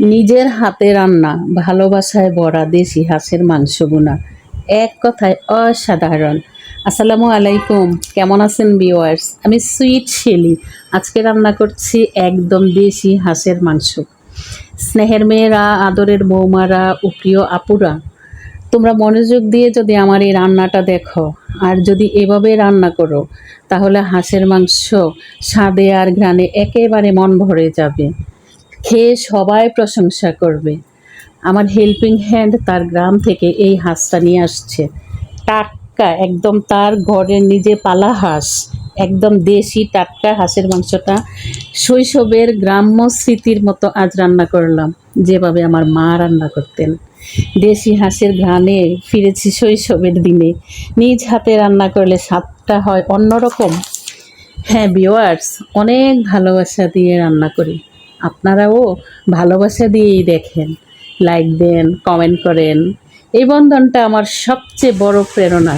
নিজের হাতে রান্না, ভালোবাসায় ভরা দেশি হাঁসের মাংস গুনা এক কথায় অসাধারণ। আসসালামু আলাইকুম। কেমন আছেন ভিওয়ার্স আমি সুইট শেলি। আজকে রান্না করছি একদম দেশি হাঁসের মাংস। স্নেহের মেয়েরা, আদরের বৌমারা ও প্রিয় আপুরা, তোমরা মনোযোগ দিয়ে যদি আমার এই রান্নাটা দেখো, আর যদি এভাবে রান্না করো, তাহলে হাঁসের মাংস স্বাদে আর ঘ্রাণে একেবারে মন ভরে যাবে। খেয়ে সবাই প্রশংসা করবে। আমার হেল্পিং হ্যান্ড তার গ্রাম থেকে এই হাঁসটা নিয়ে আসছে। টাটকা, একদম তার ঘরের নিজে পালা হাঁস। একদম দেশি টাটকা হাঁসের মাংসটা শৈশবের গ্রাম্য স্মৃতির মতো আজ রান্না করলাম। যেভাবে আমার মা রান্না করতেন। দেশি হাঁসের ঘ্রাণে ফিরেছি শৈশবের দিনে। নিজ হাতে রান্না করলে স্বাদটা হয় অন্যরকম। হ্যাঁ বিওয়ার্স অনেক ভালোবাসা দিয়ে রান্না করি। আপনারাও ভালোবাসা দিয়েই দেখেন লাইক দেন কমেন্ট করেন। এই বন্ধনটা আমার সবচেয়ে বড় প্রেরণা।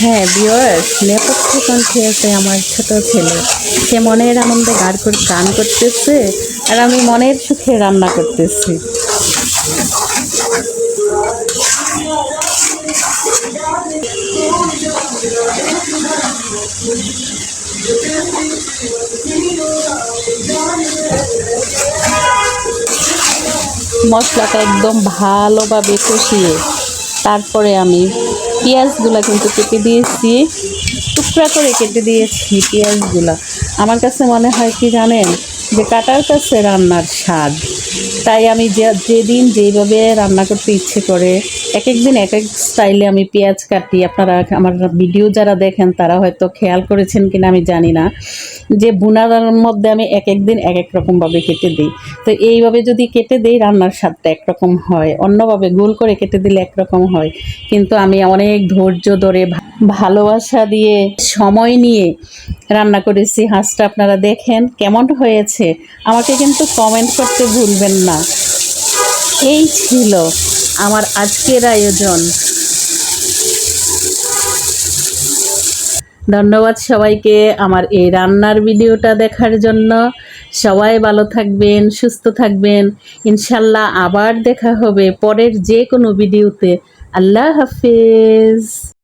হ্যাঁ ভিওয়ার্স নেপথ্য কণ্ঠে আছে আমার ছোট ছেলে। সে মনের আনন্দে করে গান করতেছে আর আমি মনের সুখে রান্না করতেছি। মশলাটা একদম ভালোভাবে কষিয়ে তারপরে আমি পেঁয়াজগুলো কিন্তু কেটে দিয়েছি। টুকরা করে কেটে দিয়েছি পেঁয়াজগুলো। আমার কাছে মনে হয় কি জানেন? যে কাটার কাছে রান্নার স্বাদ। তাই আমি যে, যেদিন যেইভাবে রান্না করতে ইচ্ছে করে এক এক দিন এক এক স্টাইলে আমি পেঁয়াজ কাটি। আপনারা আমার ভিডিও যারা দেখেন, তারা হয়তো খেয়াল করেছেন কিনা আমি জানি না। যে বুনার মধ্যে আমি এক এক দিন এক এক রকমভাবে কেটে দিই। তো এইভাবে যদি কেটে দিই, রান্নার স্বাদটা একরকম হয়। অন্যভাবে গোল করে কেটে দিলে একরকম হয়। কিন্তু আমি অনেক ধৈর্য ধরে ভালোবাসা দিয়ে, সময় নিয়ে রান্না করেছি। হাঁসটা আপনারা দেখেন কেমন হয়েছে। আমাকে কিন্তু কমেন্ট করতে ভুলবেন না। এই ছিল আমার আজকের আয়োজন। ধন্যবাদ সবাইকে আমার এই রান্নার ভিডিওটা দেখার জন্য। সবাই ভালো থাকবেন, সুস্থ থাকবেন। ইনশাল্লাহ আবার দেখা হবে পরের যে কোনো ভিডিওতে। আল্লাহ হাফিজ।